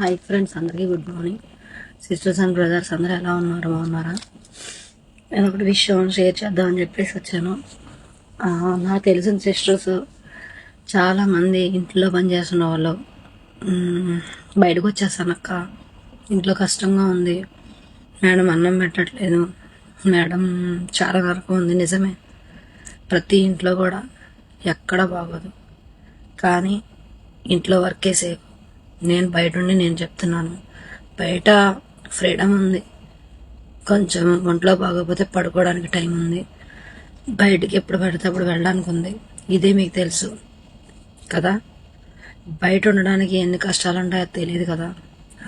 Hi friends అందరికీ good morning. Sisters and brothers అందరూ ఎలా ఉన్నారు? బాగున్నారా? నేను ఒకటి విషయం షేర్ చేద్దామని చెప్పేసి వచ్చాను. నాకు తెలిసిన సిస్టర్స్ చాలామంది ఇంట్లో పనిచేస్తున్న వాళ్ళు బయటకు వచ్చేస్తాను అక్క. ఇంట్లో కష్టంగా ఉంది. మేడం అన్నం పెట్టట్లేదు. మేడం చాలా నరకం ఉంది నిజమే. ప్రతి ఇంట్లో కూడా ఎక్కడ బాగోదు. కానీ ఇంట్లో వర్కే సేఫ్. నేను బయట ఉండి నేను చెప్తున్నాను. బయట ఫ్రీడమ్ ఉంది. కొంచెం ఒంట్లో బాగోకపోతే పడుకోవడానికి టైం ఉంది. బయటికి ఎప్పుడు పడితే అప్పుడు వెళ్ళడానికి ఉంది. ఇదే మీకు తెలుసు కదా? బయట ఉండడానికి ఎన్ని కష్టాలు ఉంటాయో తెలియదు కదా?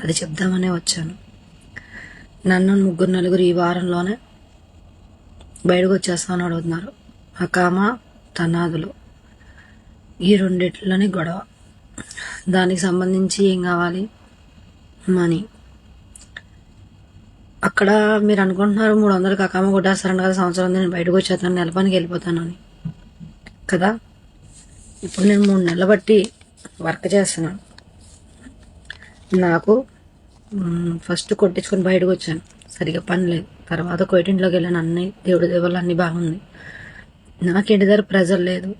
అది చెప్దామనే వచ్చాను. నన్ను ముగ్గురు నలుగురు ఈ వారంలోనే బయటకు వచ్చేస్తామని అడుగుతున్నారు. అకామ తనాదులు ఈ రెండిట్లోనే గొడవ. దానికి సంబంధించి ఏం కావాలి? మనీ. అక్కడ మీరు అనుకుంటున్నారు మూడు వందలు అకామ కొట్టేస్తారంట కదా సంవత్సరం నేను బయటకు వచ్చేస్తాను నెల పనికి వెళ్ళిపోతానని. అని కదా? ఇప్పుడు నేను మూడు నెలలు బట్టి వర్క్ చేస్తున్నాను. నాకు ఫస్ట్ కొట్టించుకొని బయటకు వచ్చాను. సరిగా పని లేదు. తర్వాత కోటింట్లోకి వెళ్ళాను. అన్ని దేవుడి దేవుళ్ళు అన్నీ బాగుంది నాకు ఇంటి దగ్గర ప్రెజర్ లేదు.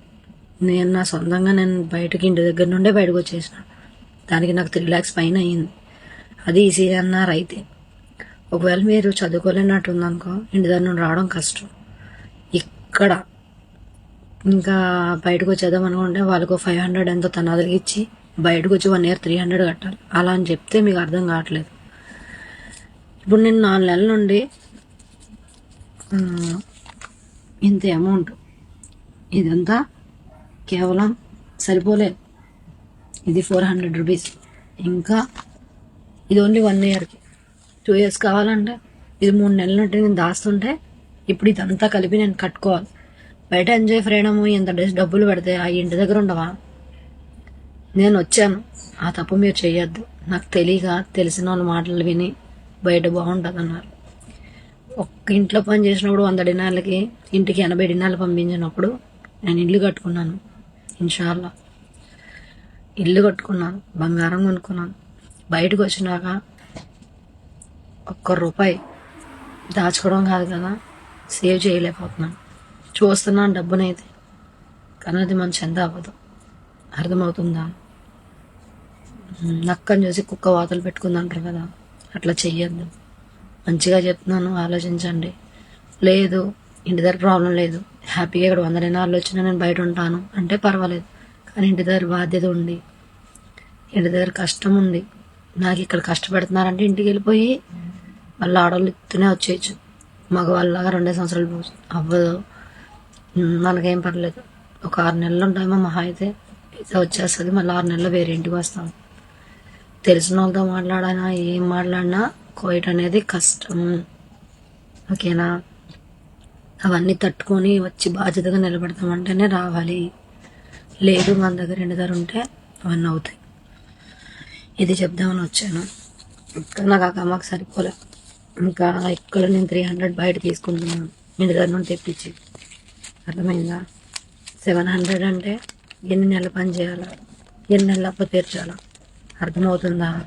నేను నా సొంతంగా నేను బయటకి ఇంటి దగ్గర నుండే బయటకు వచ్చేసిన. దానికి నాకు త్రీ ల్యాక్స్ పైన అయ్యింది. అది ఈజీ అన్నారు అయితే ఒకవేళ మీరు చదువుకోలేనట్టు ఉందనుకో ఇంటి దగ్గర నుండి రావడం కష్టం. ఇక్కడ ఇంకా బయటకు వచ్చేద్దాం అనుకుంటే వాళ్ళకు ఫైవ్ హండ్రెడ్ ఎంతో తనాదులకి ఇచ్చి బయటకు వచ్చి వన్ ఇయర్ త్రీ హండ్రెడ్ కట్టాలి. అలా అని చెప్తే మీకు అర్థం కావట్లేదు. ఇప్పుడు నేను నాలుగు నెలల నుండి ఇంత అమౌంట్ ఇదంతా కేవలం సరిపోలేదు ఇది ఫోర్ హండ్రెడ్ రూపీస్. ఇంకా ఇది ఓన్లీ వన్ ఇయర్కి. టూ ఇయర్స్ కావాలంటే. ఇది మూడు నెలల నుండి నేను దాస్తుంటే ఇప్పుడు ఇదంతా కలిపి నేను కట్టుకోవాలి. బయట ఎంజాయ్ ఫ్రీడమ్ ఇంత డేస్ డబ్బులు పెడితే ఆ ఇంటి దగ్గర ఉండవా? నేను వచ్చాను. ఆ తప్పు మీరు చేయొద్దు నాకు తెలియక తెలిసిన వాళ్ళ మాటలు విని బయట బాగుంటుంది అన్నారు ఒక్క ఇంట్లో పని చేసినప్పుడు వంద డినార్లకి ఇంటికి ఎనభై డినార్లు పంపించినప్పుడు నేను ఇల్లు కట్టుకున్నాను. ఇన్షాల్లా. ఇల్లు కట్టుకున్నాను బంగారం కొనుక్కున్నాను. బయటకు వచ్చినాక ఒక్క రూపాయి దాచుకోవడం కాదు కదా సేవ్ చేయలేకపోతున్నాను. చూస్తున్నాను డబ్బునైతే కానీ అది మన చెంద అవ్వదు. అర్థమవుతుందా? నక్కని చూసి కుక్క వాతలు పెట్టుకుందంటారు కదా అట్లా చెయ్యొద్దు. మంచిగా చెప్తున్నాను ఆలోచించండి. లేదు ఇంటి దగ్గర ప్రాబ్లం లేదు. హ్యాపీగా ఇక్కడ వంద దినాలు వచ్చినా నేను బయట ఉంటాను. అంటే పర్వాలేదు. కానీ ఇంటి దగ్గర బాధ్యత ఉంది. ఇంటి దగ్గర కష్టం ఉంది. నాకు ఇక్కడ కష్టపెడుతున్నారంటే ఇంటికి వెళ్ళిపోయి వాళ్ళ ఆడవాళ్ళు ఇస్తూనే వచ్చేయచ్చు. మగవాళ్ళలాగా రెండే సంవత్సరాలు పో- అవ్వదు. మనకేం పర్లేదు. ఒక ఆరు నెలలు ఉంటామో మహా అయితే ఇది వచ్చేస్తుంది. మళ్ళీ ఆరు నెలలు వేరే ఇంటికి వస్తాం. తెలిసిన వాళ్ళతో మాట్లాడినా ఏం మాట్లాడినా కోయట్ అనేది కష్టం. ఓకేనా? అవన్నీ తట్టుకొని వచ్చి బాధ్యతగా నిలబడతామంటేనే రావాలి. లేదు మన దగ్గర రెండు దగ్గర ఉంటే అవన్నీ అవుతాయి. ఇది చెప్దామని వచ్చాను. ఇంకా నాకు ఆ కమ్మకు సరిపోలే. ఇంకా ఇక్కడ నేను త్రీ హండ్రెడ్ బయట తీసుకుంటున్నాను. మీ దగ్గర నుండి తెప్పించి. అర్థమైందా? సెవెన్ హండ్రెడ్ అంటే ఎన్ని నెలలు పని చేయాలా? ఎన్ని నెలలు అప్పు తీర్చాలా? అర్థమవుతుందా?